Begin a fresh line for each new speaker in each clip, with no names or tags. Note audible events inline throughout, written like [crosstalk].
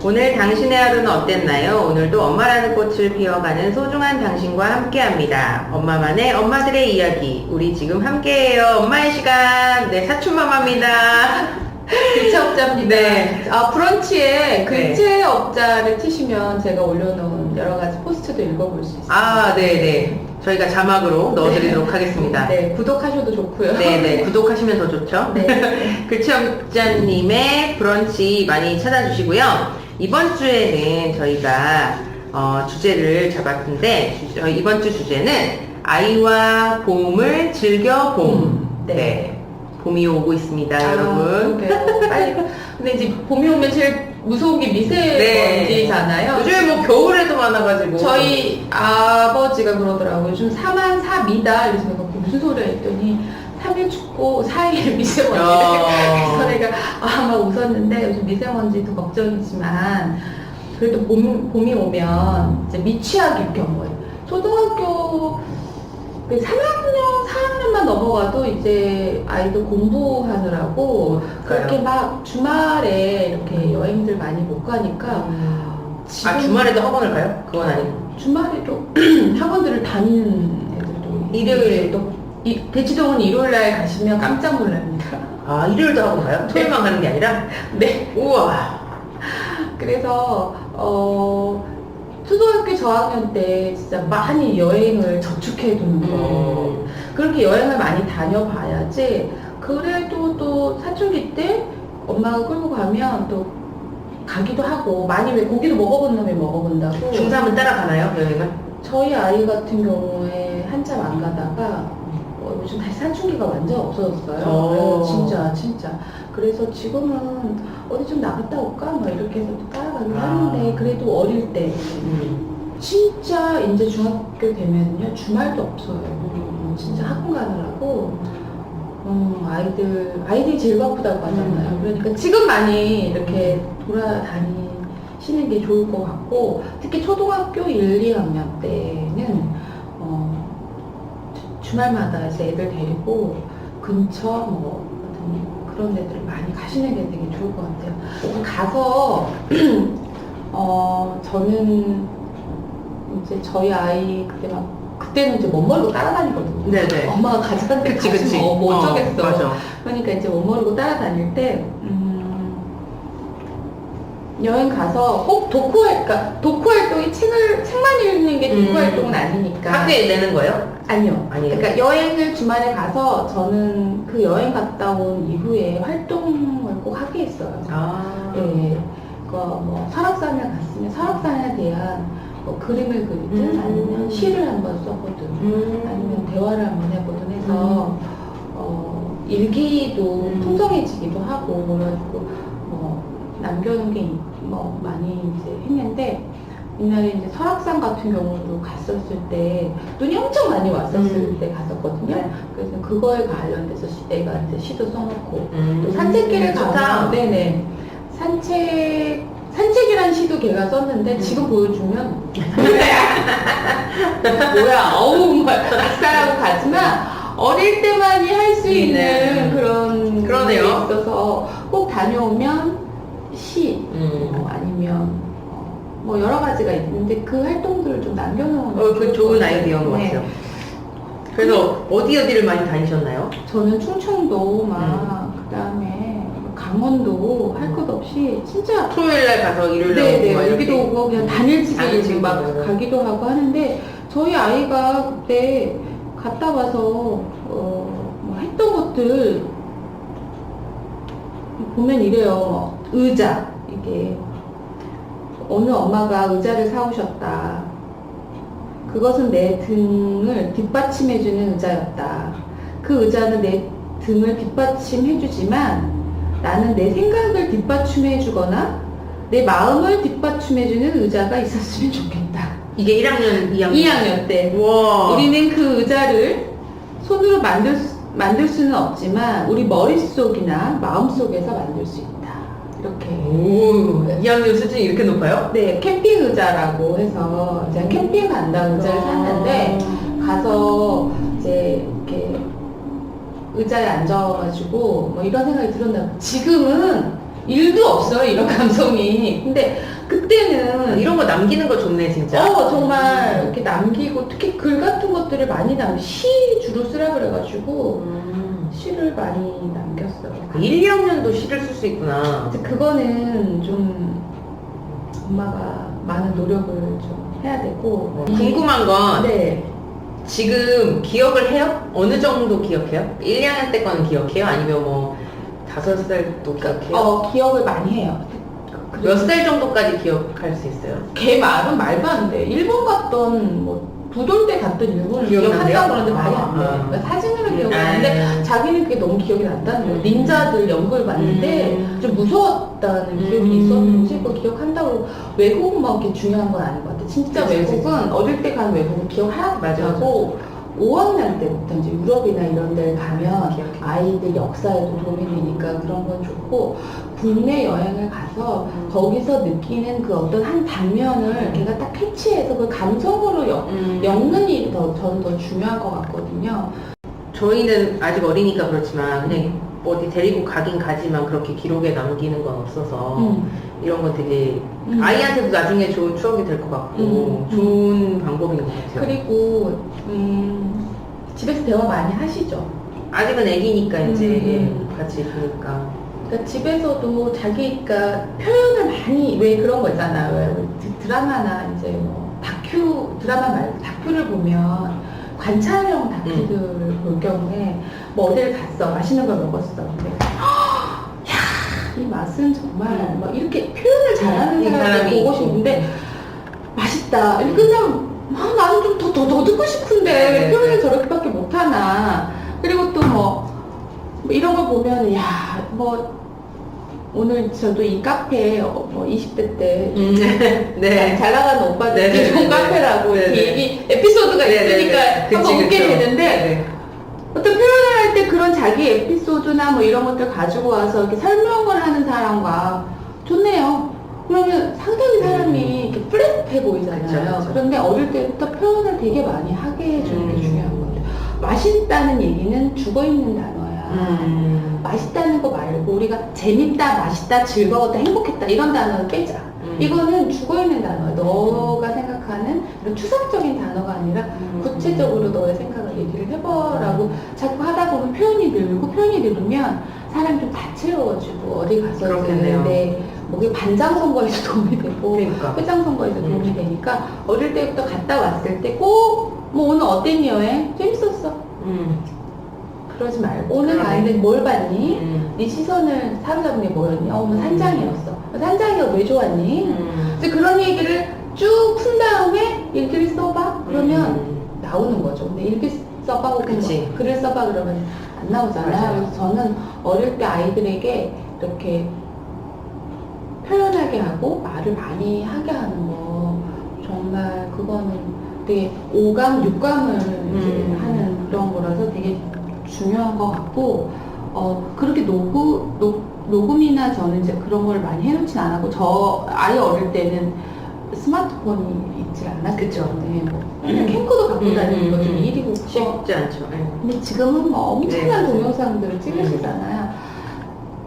오늘 당신의 하루는 어땠나요? 오늘도 엄마라는 꽃을 피워가는 소중한 당신과 함께합니다. 엄마만의 엄마들의 이야기. 우리 지금 함께해요. 엄마의 시간. 네, 사춘마마입니다.
글체업자입니다.
네.
아, 브런치에
네.
글체업자를 치시면 제가 올려놓은 여러 가지 포스트도 읽어볼 수 있어요.
아, 네네. 저희가 자막으로 넣어드리도록 하겠습니다.
네, 구독하셔도 좋고요.
네네. 구독하시면 더 좋죠?
네. [laughs]
글치업자님의 브런치 많이 찾아주시고요. 이번 주에는 저희가 어, 주제를 잡았는데 주- 어, 이번 주 주제는 아이와 봄을 즐겨 봄.
음,
네.
네.
봄이 오고 있습니다,
아,
여러분.
그러게요. 빨리. 근데 이제 봄이 오면 제일 무서운 게 미세먼지잖아요.
요즘에 뭐 겨울에도 많아가지고.
저희 아버지가 그러더라고요. 요즘 4만 4미다. 이래서 내가 그게 무슨 소리야 했더니 3일 춥고 4일 미세먼지.
야.
그래서 내가 아막 웃었는데 요즘 미세먼지도 걱정이지만 그래도 봄, 봄이 오면 이제 미취학일 경우에 초등학교 그 3학년, 4학년만 넘어가도 이제 아이들 공부하느라고 그렇게 막 주말에 이렇게 여행들 많이 못 가니까
음.
지금
아, 주말에도 학원을 가요? 그건 아니고.
주말에도 [clears throat] 학원들을 다니는 애들도
일요일에
또 이, 대치동은 일요일 날 가시면 깜짝 놀랍니다.
아, 일요일도 학원 가요? 토요일만 가는 게 아니라?
네.
우와.
그래서 어 초등학교 저학년 때 진짜 많이 여행을 저축해 두는 거.
음.
그렇게 여행을 많이 다녀봐야지. 그래도 또 사춘기 때 엄마가 끌고 가면 또 가기도 하고 많이 왜 고기도 먹어본 놈이 먹어본다고.
중3은 따라가나요, 여행을?
저희 아이 같은 경우에 한참 안 가다가 어, 요즘 다시 사춘기가 완전 없어졌어요.
어.
그래서 진짜 진짜. 그래서 지금은 어디 좀 나갔다 올까? 막 이렇게 해서 또 따라가긴
아.
하는데 그래도 어릴 때 진짜 이제 중학교 되면요 주말도 없어요. 음, 진짜 학원 가느라고 음, 아이들 아이들이 제일 바쁘다고 하잖아요.
음.
그러니까 지금 많이 이렇게 돌아다니시는 게 좋을 것 같고 특히 초등학교 1, 2학년 때는 어, 주- 주말마다 이제 애들 데리고 근처 뭐 그런 데들 많이 가시는 게 되게 좋을 것 같아요. 가서 [clears throat] 어 저는 이제 저희 아이 그때 막 그때는 이제 멋모르고 따라다니거든요.
네네.
엄마가 가자는데
그치, 그치.
가지 뭐, 뭐
어,
어쩌겠어.
맞아.
그러니까 이제 멋모르고 따라다닐 때 음, 여행 가서 꼭 독후 그러니까 독후 활동이 책을 책만 읽는 게 독후
음.
활동은 아니니까
학교에 내는 거예요?
아니요.
아니에요?
그러니까 여행을 주말에 가서 저는 그 여행 갔다 온 이후에 활동을 꼭 하게 했어요.
아.
예. 그뭐 설악산을 갔으면 설악산에 대한 뭐 그림을 그리든
음.
아니면 시를 한번 써보든
음.
아니면 대화를 한번 해보든 해서 어, 일기도
음.
풍성해지기도 하고 그래가지고 뭐 남겨놓은 게 뭐 많이 이제 했는데 옛날에 이제 설악산 같은 경우도 갔었을 때 눈이 엄청 많이 왔었을
음.
때 갔었거든요.
네.
그래서 그거에 관련돼서 시- 애가 이제 시도 써놓고
음.
또 산책길을
좋다.
가면 네네 산책 산책이란 시도 걔가 썼는데
음.
지금 보여주면 [laughs] 뭐야 어우 막사라고 가지만 어릴 때만이 할 수 있는
네.
그런
그러네요.
게 있어서 꼭 다녀오면 어, 아니면 어, 뭐 여러 가지가 있는데 그 활동들을 좀 남겨놓으면
어, 그 좋은. 아이디어인 것
네.
같아요. 그래서 어디 어디를 많이 다니셨나요?
저는 충청도 막
음.
그다음에 강원도 할 것 없이 진짜
토요일 날 가서 일요일 날
네네
오고 막
여기도
이렇게.
오고 그냥 당일치기
당일치기
막
오고.
가기도 하고 하는데 저희 아이가 그때 갔다 와서 어, 뭐 했던 것들 보면 이래요 의자 이게 어느 엄마가 의자를 사오셨다 그것은 내 등을 뒷받침해주는 의자였다 그 의자는 내 등을 뒷받침해주지만 나는 내 생각을 뒷받침해주거나 내 마음을 뒷받침해주는 의자가 있었으면 좋겠다.
이게 1학년, 2학년.
2학년 때
와.
우리는 그 의자를 손으로 만들, 수- 만들 수는 없지만 우리 머릿속이나 마음속에서 만들 수 있다. 이렇게.
오, 2학년 수준이 이렇게 높아요?
네, 캠핑 의자라고 해서 제가 캠핑 간다는 의자를 샀는데 가서 이제 이렇게 의자에 앉아가지고 뭐 이런 생각이 들었나 봐. 지금은 일도 없어요 이런 [laughs] 감성이. 근데 그때는
이런 거 남기는 거 좋네 진짜.
어 정말 이렇게 남기고 특히 글 같은 것들을 많이 남. 시 주로 쓰라 그래가지고
음.
시를 많이 남겼어요.
1, 2학년도 시를 쓸 수 있구나.
이제 그거는 좀 엄마가 많은 노력을 좀 해야 되고.
어, 궁금한 건
네.
지금 기억을 해요? 어느 정도 기억해요? 1, 2학년 때 거는 기억해요? 아니면 뭐 다섯 살도 기억해요?
어 기억을 많이 해요.
몇 살 정도까지 기억할 수 있어요?
걔 말은 말도 안 돼. 일본 갔던 뭐 부돌대 갔던 일본을
기억나네요?
기억한다고 그러는데 말이 안 돼.
아.
그러니까 사진으로 기억을
아.
하는데 자기는 그게 너무 기억이 난다는 거예요.
음.
닌자들 연극을 봤는데
음.
좀 무서웠다는 기억이
음.
있었는지 그걸 기억한다고 외국은 막 이렇게 중요한 건 아닌 것 같아. 진짜
그치,
외국은 어릴 때 간 외국은 기억 하나도
맞아,
못하고 5학년 때부터 이제 유럽이나 이런 데를 가면. 아이들 역사에도 도움이 되니까 그런 건 좋고 국내 여행을 가서
음.
거기서 느끼는 그 어떤 한 장면을 걔가 딱 캐치해서 그 감성으로 엮,
음.
는 일이 더 저는 더 중요한 것 같거든요.
저희는 아직 어리니까 그렇지만 그냥 어디 데리고 가긴 가지만 그렇게 기록에 남기는 건 없어서
음.
이런 건 되게
음.
아이한테도 나중에 좋은 추억이 될 것 같고
음.
좋은 방법인 것 같아요.
그리고 음, 집에서 대화 많이 하시죠.
아직은 애기니까 이제
음.
같이 있으니까
그러니까 집에서도 자기가 표현을 많이 왜 그런 거 있잖아요. 왜 드- 드라마나 이제 뭐 다큐 드라마 말고 다큐를 보면 관찰형 다큐들
음.
볼 경우에 뭐 어디를 갔어 맛있는 걸 먹었어. 근데 야 이 맛은 정말
음.
막 이렇게 표현을 잘하는
이
사람을 보고. 싶은데 맛있다. 이렇게 그냥 아, 나는 좀 더 더 더 듣고 싶은데
네,
왜
네,
표현을
네.
저렇게밖에 못하나. 그리고 또뭐 이런 걸 보면 야뭐 오늘 저도 이 카페 어, 뭐 20대 때
음, 네. [laughs]
잘 나가는 오빠들
네, 네,
좋은
네,
카페라고
네,
이렇게
네.
얘기 에피소드가
네, 네,
있으니까
네.
한번 웃게. 되는데
네.
어떤 표현을 할 때 그런 자기 에피소드나 뭐 이런 것들 가지고 와서 이렇게 설명을 하는 사람과 좋네요. 그러면 상당히 사람이 이렇게 플랫해 보이잖아요.
그쵸, 그쵸.
그런데 어릴 때부터 표현을 되게 많이 하게 해주는 게
음.
중요한 것 같아요. 맛있다는 얘기는 죽어 있는 단어야.
음.
맛있다는 거 말고 우리가 재밌다, 맛있다, 즐거웠다, 행복했다 이런 단어는 빼자.
음.
이거는 죽어 있는 단어야. 너가 생각하는 이런 추상적인 단어가 아니라
음.
구체적으로 너의 생각을 얘기를 해보라고 자꾸 하다 보면 표현이 늘고 표현이 늘으면 사람이 좀 다채로워지고 어디 가서. 내 목에 반장 선거에서 도움이 되고
그러니까.
회장 선거에서 도움이 되니까 어릴 때부터 갔다 왔을 때 꼭 뭐 오늘 어땠니 여행? 재밌었어.
음.
그러지 말고 오늘. 가는데 뭘 봤니?
음.
네 시선을 사로잡은 게 뭐였니? 어, 뭐 산장이었어. 산장이가 왜 좋았니?
음.
이제 그런 얘기를 쭉 푼 다음에 일기를 써봐. 그러면
음.
나오는 거죠. 근데 일기 써봐 혹은
그치.
뭐 글을 써봐 그러면 안 나오잖아요.
맞아요.
그래서 저는 어릴 때 아이들에게 이렇게 표현하게 하고 말을 많이 하게 하는 거 정말 그거는 되게 오감, 육감을
음.
하는 그런 거라서 되게 중요한 것 같고 어 그렇게 녹음 녹, 녹음 이나 저는 이제 그런 걸 많이 해놓진 않았고 저 아이 어릴 때는 스마트폰이 있지 않았기
그쵸.
때문에 뭐 캠코더 갖고
음,
다니는 거좀
음,
일이고
쉽지 않죠. 네.
근데 지금은 뭐 엄청난
네,
동영상들을 찍으시잖아요.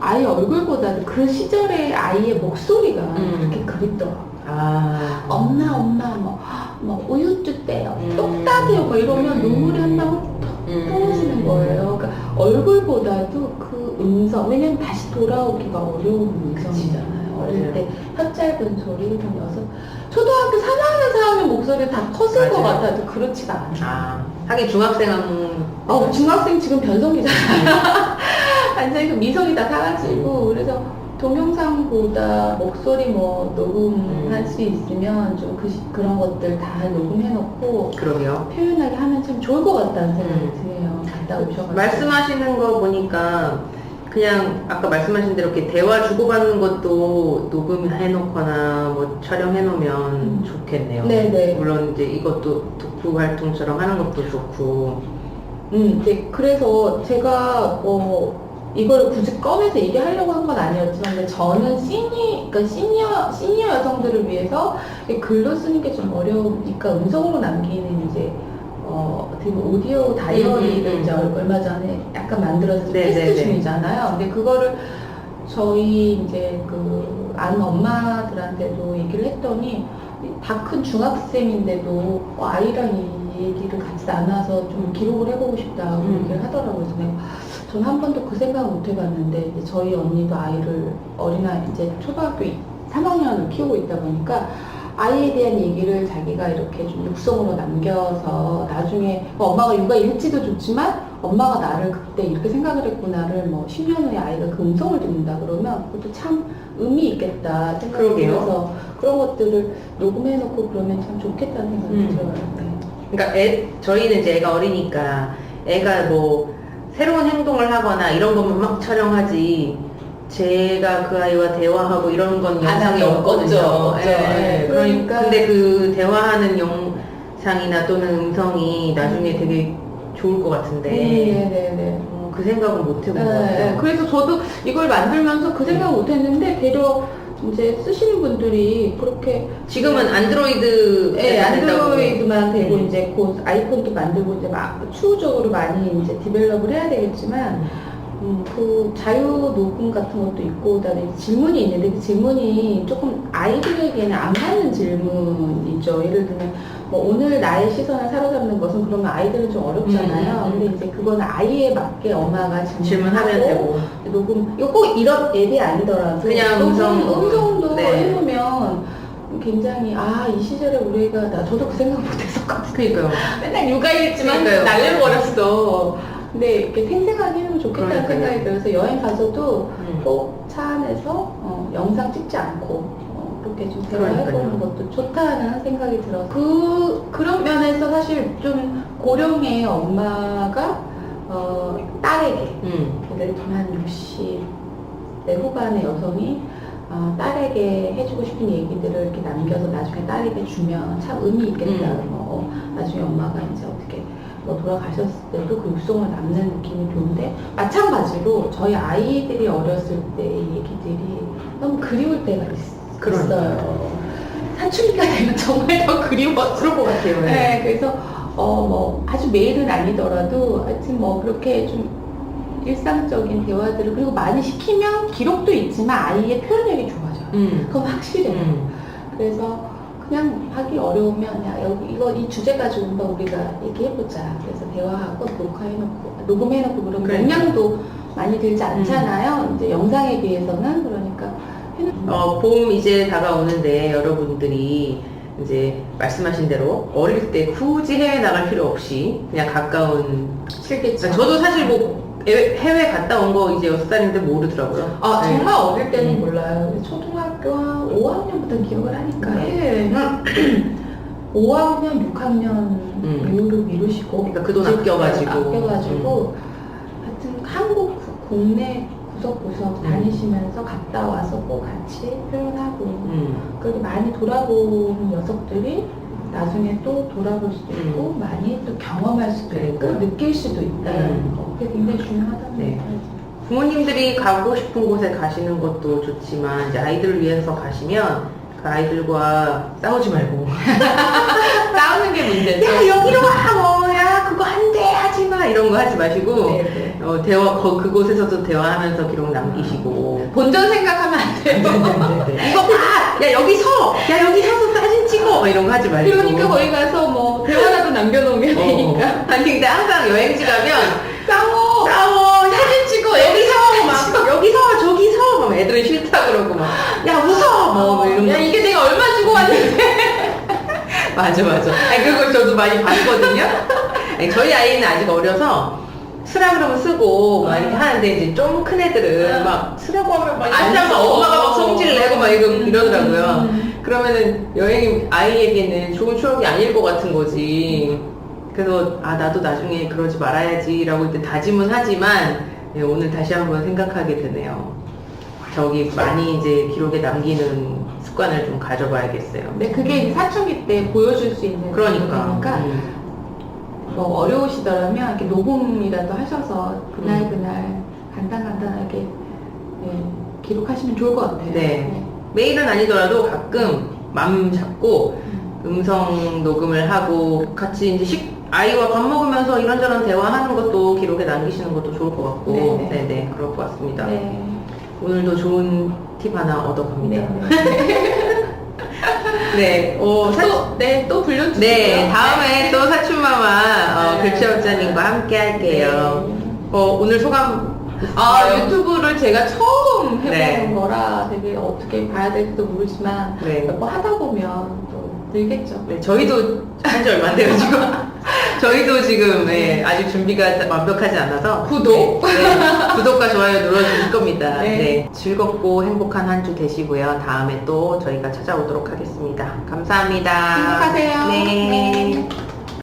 아이 얼굴보다도 그 시절의 아이의 목소리가
음.
그렇게 그립더라고요.
아.
엄마 엄마 뭐, 뭐 우유 주대요
음.
똑 따대요 뭐 이러면
음.
눈물이 한방 울
음.
거예요. 그러니까 얼굴보다도 그 음성 왜냐면 다시 돌아오기가 어려운 음성이잖아요. 어릴. 때 혀 짧은 소리 좀 여섯 초등학교 3학년 4학년 목소리 다 컸을 것
맞아요.
같아도 그렇지가 않아요.
아. 하긴 중학생은
어, 중학생 지금 변성기잖아요. [laughs] 완전히 그 미성이 다 사라지고, 그래서 동영상보다 목소리 뭐 녹음할 수 있으면 좀 그, 그런 것들 다 녹음해놓고
그러게요.
표현하게 하면 참 좋을 것 같다는 생각이
음.
드네요. 갔다 오셔가지고.
말씀하시는 거 보니까 그냥 아까 말씀하신 대로 이렇게 대화 주고받는 것도 녹음해놓거나 뭐 촬영해놓으면
음.
좋겠네요.
네네.
물론 이제 이것도 독후 활동처럼 하는 것도 좋고.
음, 이제 그래서 제가 뭐 이걸 굳이 꺼내서 얘기하려고 한 건 아니었지만 저는 시니, 그러니까 시니어 시니어 여성들을 위해서 이 글로 쓰는 게 좀 어려우니까 음성으로 남기는 이제 어 어떻게 보면 오디오 다이어리를
음, 음, 음.
이제 얼- 얼마 전에 약간 만들어서
네,
테스트
네, 네.
중이잖아요. 근데 그거를 저희 이제 그 아는 엄마들한테도 얘기를 했더니 다 큰 중학생인데도 어, 아이랑 이 얘기를 같이 나눠서 좀 기록을 해보고 싶다고
음.
얘기를 하더라고요. 그래서 내가 전 한 번도 그 생각을 못 해봤는데 저희 언니도 아이를 어린아이 이제 초등학교 3학년을 키우고 있다 보니까 아이에 대한 얘기를 자기가 이렇게 좀 육성으로 남겨서 나중에 뭐 엄마가 육아 일지도 좋지만 엄마가 나를 그때 이렇게 생각을 했구나를 뭐 10년 후에 아이가 그 음성을 듣는다 그러면 그것도 참 의미 있겠다. 들어서 그런 것들을 녹음해놓고 그러면 참 좋겠다는 생각이
음.
들어요. 네.
그러니까 애, 저희는 이제 애가 어리니까 애가 뭐 새로운 행동을 하거나 이런 것만 막 촬영하지 제가 그 아이와 대화하고 이런
건안
영상이. 없거든요.
없죠.
예,
예.
예. 그러니
그러니까-
근데 그 대화하는 영상이나 또는 음성이 나중에 되게 좋을 것 같은데
네네네.
어, 그 생각은 못 해본 것
네,
같아요.
그래서 저도 이걸 만들면서 그 생각 못 했는데 되려 이제 쓰시는 분들이 그렇게
지금은 안드로이드
네,
된다고.
안드로이드만 되고
음.
이제 곧 아이폰도 만들고 이제 막 추후적으로 많이 이제 디벨롭을 해야 되겠지만 음, 그 자유 녹음 같은 것도 있고 그다음에 질문이 있는데 그 질문이 조금 아이들에게는 안 맞는 질문이죠. 예를 들면 뭐 오늘 나의 시선을 사로잡는 것은 그러면 아이들은 좀 어렵잖아요.
음, 음, 음.
근데 이제 그건 아이에 맞게 엄마가
질문하면 되고
녹음 이거 꼭 이런 앱이 아니더라도
그냥 음성.
음성도
네.
해놓으면 굉장히 아 이 시절에 우리가 나 저도 그 생각 못했었거든요.
그러니까요.
맨날 육아일지만
그러니까요.
날려버렸어. 근데 이렇게 생생하게 해놓으면 좋겠다는
그러니까요.
생각이 들어서 여행 가서도
음.
꼭 차 안에서 어, 영상 찍지 않고 어, 그렇게 좀
그러니까요.
대화해보는 것도 좋다는 생각이 들어서 그 그런 면에서 사실 좀 고령의 엄마가 어, 딸에게
음.
들면 한 60대 후반의 여성이 어, 딸에게 해주고 싶은 얘기들을 이렇게 남겨서 나중에 딸에게 주면 참 의미 있겠다.
음.
뭐, 어, 나중에 엄마가 이제 어떻게 뭐 돌아가셨을 때도 그 육성을 남는 느낌이 좋은데 마찬가지로 저희 아이들이 어렸을 때의 얘기들이 너무 그리울 때가 있,
그러니까요.
어요 사춘기가 되면 정말 더 그리웠어요.
그럴 것 같아요. 네.
네, 그래서 어 뭐 아주 매일은 아니더라도 하여튼 뭐 그렇게 좀 일상적인 대화들을 그리고 많이 시키면 기록도 있지만 아이의 표현력이 좋아져요.
음.
그건 확실해요.
음.
그래서 그냥 하기 어려우면 야 여기 이거 이 주제 가지고 한번 우리가 얘기해보자. 그래서 대화하고 녹화해놓고 녹음해놓고 그러면
그러니까.
용량도 많이 들지 않잖아요. 이제 영상에 비해서는 그러니까
어, 봄 이제 다가오는데 여러분들이 이제 말씀하신 대로 어릴 때 굳이 해외 나갈 필요 없이 그냥 가까운. 그러니까 저도 사실 뭐 해외, 해외 갔다 온 거 이제 여섯 살인데 모르더라고요.
아
네.
정말 어릴 때는
음.
몰라요. 근데 초등학교 한 5학년부터 기억을 하니까
네.
예. 5학년, 6학년
음. [clears throat]
이후로 미루시고
그러니까 그돈
이제
아껴가지고.
아껴가지고 하여튼 한국 구- 국내 구석구석
음.
다니시면서 갔다 와서 꼭 같이 표현하고
음.
그렇게 많이 돌아보는 녀석들이 나중에 또 돌아볼 수도 있고 많이 또 경험할 수도 있고
음. 그러니까요.
느낄 수도 있다는
음.
거 그게 굉장히 중요하다는
네. 부모님들이 가고 싶은 곳에 가시는 것도 좋지만 이제 아이들을 위해서 가시면 그 아이들과 싸우지 말고 [laughs]
싸우는 게 문제죠.
야 여기로 와 뭐야 그거 안 돼 하지 마 이런 거 하지 마시고
네, 네.
어, 대화 거, 그곳에서도 대화하면서 기록 남기시고
본전 생각하면 안 돼요.
이거 봐! 야 여기 서! 야 여기 서서 찍어! 막 이런 거 하지 말고
그러니까 거기 가서 뭐 대화라도 남겨놓으면
어.
되니까 [laughs]
아니 근데 항상 여행지 가면
싸워.
싸워 사진 찍어 여기 서! 막
찍어.
여기 서! 저기 서! 막 애들은 싫다 그러고 막야 웃어! 뭐 이런 야거
이게 내가 얼마 주고 왔는데. [laughs]
맞아 맞아 아니 그걸 저도 많이 봤거든요 아니, 저희 아이는 아직 어려서 쓰라 그러면 쓰고 막 이렇게 하는데 이제 좀 큰 애들은 막 쓰라고 하면 막 앉아서
앉아서.
엄마가 막 성질을 내고 막 이러, 이러더라고요
음.
그러면은 여행이 아이에게는 좋은 추억이 아닐 것 같은 거지. 그래서 아 나도 나중에 그러지 말아야지라고 이제 다짐은 하지만 네, 오늘 다시 한번 생각하게 되네요. 저기 많이 이제 기록에 남기는 습관을 좀 가져봐야겠어요.
근데 그게 이제 사춘기 때 보여줄 수 있는
그러니까.
거니까
음.
뭐 어려우시더라면 이렇게 녹음이라도 하셔서 그날
음.
그날 간단 간단하게 네, 기록하시면 좋을 것 같아요.
네. 매일은 아니더라도 가끔 맘 잡고
음.
음성 녹음을 하고 같이 이제 식 아이와 밥 먹으면서 이런저런 대화하는 것도 기록에 남기시는 것도 좋을 것 같고
네네.
네네 그럴 것 같습니다.
네.
오늘도 좋은 팁 하나 얻어갑니다.
네.
네, 오, [laughs] 사,
또, 네, 또 불려주세요.
네, 다음에 또 사춘마마 어,
네.
글채업자님과 함께 할게요.
네.
어, 오늘 소감
아? 유튜브를 제가 처음 해보는
네.
거라 되게 어떻게 봐야 될지도 모르지만
네.
몇번 하다 보면 또 늘겠죠.
네, 저희도 한 지 얼마 안 돼가지고 [laughs] 저희도 지금 네, 아직 준비가 완벽하지 않아서
구독.
네, 네, 구독과 좋아요 눌러주실 겁니다.
네.
네, 즐겁고 행복한 한 주 되시고요. 다음에 또 저희가 찾아오도록 하겠습니다. 감사합니다.
행복하세요.
네.
네.